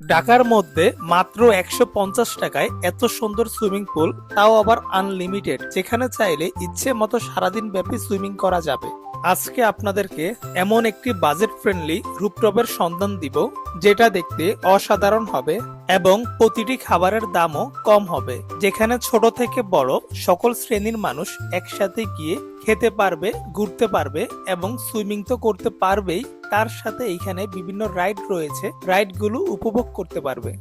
ঢাকার মধ্যে মাত্র একশো পঞ্চাশ টাকায় এত সুন্দর সুইমিং পুল, তাও আবার আনলিমিটেড যেখানে চাইলে ইচ্ছে মতো সারাদিন ব্যাপী সুইমিং করা যাবে। আজকে আপনাদেরকে এমন একটি বাজেট ফ্রেন্ডলি রুপটপের সন্ধান দিব, যেটা দেখতে অসাধারণ হবে এবং প্রতিটি খাবারের দামও কম হবে, যেখানে ছোট থেকে বড় সকল শ্রেণির মানুষ একসাথে গিয়ে খেতে পারবে, ঘুরতে পারবে এবং সুইমিং তো করতে পারবেই। তার সাথে এখানে বিভিন্ন রাইড রয়েছে, রাইডগুলো উপভোগ করতে পারবে।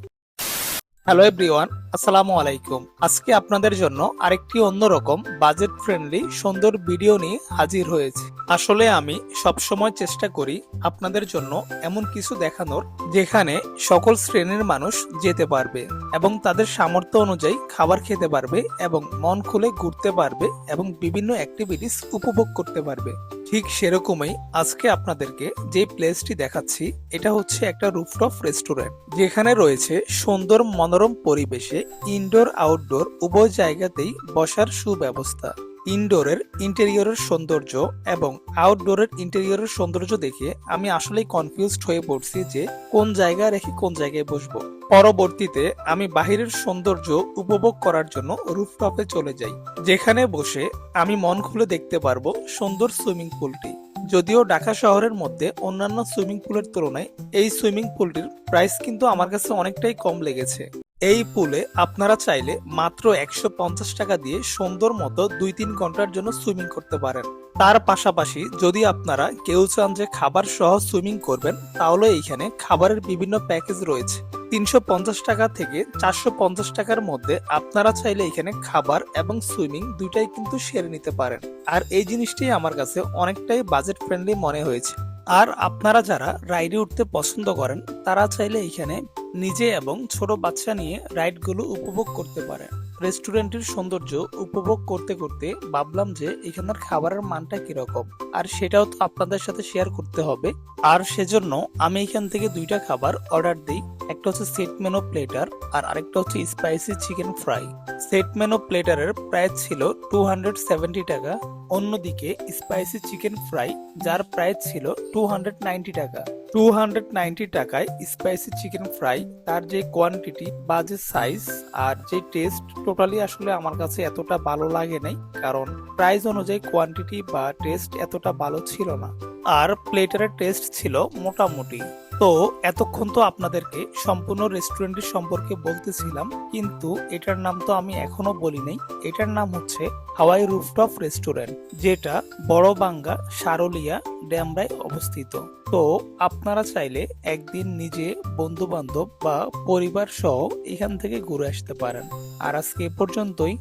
হ্যালো এভরিওয়ান আসসালামু আলাইকুম। আজকে আপনাদের জন্য আরেকটি অন্যরকম বাজেট ফ্রেন্ডলি সুন্দর ভিডিও নিয়ে হাজির হয়েছে। আসলে আমি সবসময় চেষ্টা করি আপনাদের জন্য এমন কিছু দেখানোর, যেখানে সকল শ্রেণির মানুষ যেতে পারবে এবং তাদের সামর্থ্য অনুযায়ী খাবার খেতে পারবে এবং মন খুলে ঘুরতে পারবে এবং বিভিন্ন অ্যাক্টিভিটিস উপভোগ করতে পারবে। ঠিক সেরকমই আজকে আপনাদেরকে যে প্লেসটি দেখাচ্ছি, এটা হচ্ছে একটা রুফটপ রেস্টুরেন্ট যেখানে রয়েছে সুন্দর মনোরম পরিবেশে ইনডোর আউটডোর উভয় জায়গাতেই বসার সুব্যবস্থা। ইনডোরের ইন্টেরিয়রের সৌন্দর্য এবং আউটডোরের ইন্টেরিয়রের সৌন্দর্য দেখে আমি আসলেই কনফিউজড হয়ে পড়ছি যে কোন জায়গায় রেখে কোন জায়গায় বসবো। পরবর্তীতে আমি বাহিরের সৌন্দর্য উপভোগ করার জন্য রুফটপে চলে যাই, যেখানে বসে আমি মন খুলে দেখতে পারব সুন্দর সুইমিং পুলটি যদিও ঢাকা শহরের মধ্যে অন্যান্য সুইমিং পুলের তুলনায় এই সুইমিং পুলটির প্রাইস কিন্তু আমার কাছে অনেকটাই কম লেগেছে। এই পুলে আপনারা চাইলে মাত্র একশো পঞ্চাশ টাকা দিয়ে সুন্দর মতো দুই তিন ঘণ্টার জন্য সুইমিং করতে পারেন। তার পাশাপাশি যদি আপনারা কেউ চান যে খাবার সহ সুইমিং করবেন, তাহলে এইখানে খাবারের বিভিন্ন প্যাকেজ রয়েছে। তিনশো পঞ্চাশ টাকা থেকে চারশো পঞ্চাশ টাকার মধ্যে আপনারা চাইলে এখানে খাবার এবং সুইমিং দুইটাই কিন্তু সেরে নিতে পারেন। আর এই জিনিসটি আমার কাছে অনেকটাই বাজেট ফ্রেন্ডলি মনে হয়েছে। আর আপনারা যারা রাইডে উঠতে পছন্দ করেন, তারা চাইলে এখানে নিজে এবং ছোট বাচ্চা নিয়ে রাইডগুলো উপভোগ করতে পারেন রেস্টুরেন্টের সৌন্দর্য উপভোগ করতে করতে ভাবলাম যে এখানের খাবারের মানটা কীরকম। আর সেটাও তো আপনাদের সাথে শেয়ার করতে হবে। আর সেজন্য আমি এখান থেকে দুইটা খাবার অর্ডার দিই। একটা হচ্ছে সেট মেনো প্লেটার আর আরেকটা হচ্ছে spicy chicken fry set menu প্লেটারের প্রাইস ছিল টু হান্ড্রেড সেভেন্টি টাকা। অন্যদিকে স্পাইসি চিকেন ফ্রাই যার প্রাইস ছিল টু হান্ড্রেড নাইনটি টাকা। টু হান্ড্রেড নাইনটি টাকায় স্পাইসি চিকেন ফ্রাই তার যে কোয়ান্টিটি বা যে সাইজ আর যে টেস্ট টোটালি আসলে আমার কাছে এতটা ভালো লাগে নাই, কারণ প্রাইস অনুযায়ী কোয়ান্টিটি বা টেস্ট এতটা ভালো ছিল না। আর প্লেটারের টেস্ট ছিল মোটামুটি। তো এতক্ষণ তো আপনাদেরকে সম্পূর্ণ রেস্টুরেন্টের সম্পর্কে বলতেছিলাম, কিন্তু এটার নাম তো আমি এখনও বলি নাই। এটার নাম হচ্ছে হাওয়াই রুফটপ রেস্টুরেন্ট যেটা বড় বাঙ্গা সারলিয়া ড্যামরায় অবস্থিত। তো আপনারা চাইলে একদিন নিজে বন্ধু বান্ধব বা পরিবার সহ এখান থেকে ঘুরে আসতে পারেন। আর আজকে এ পর্যন্তই।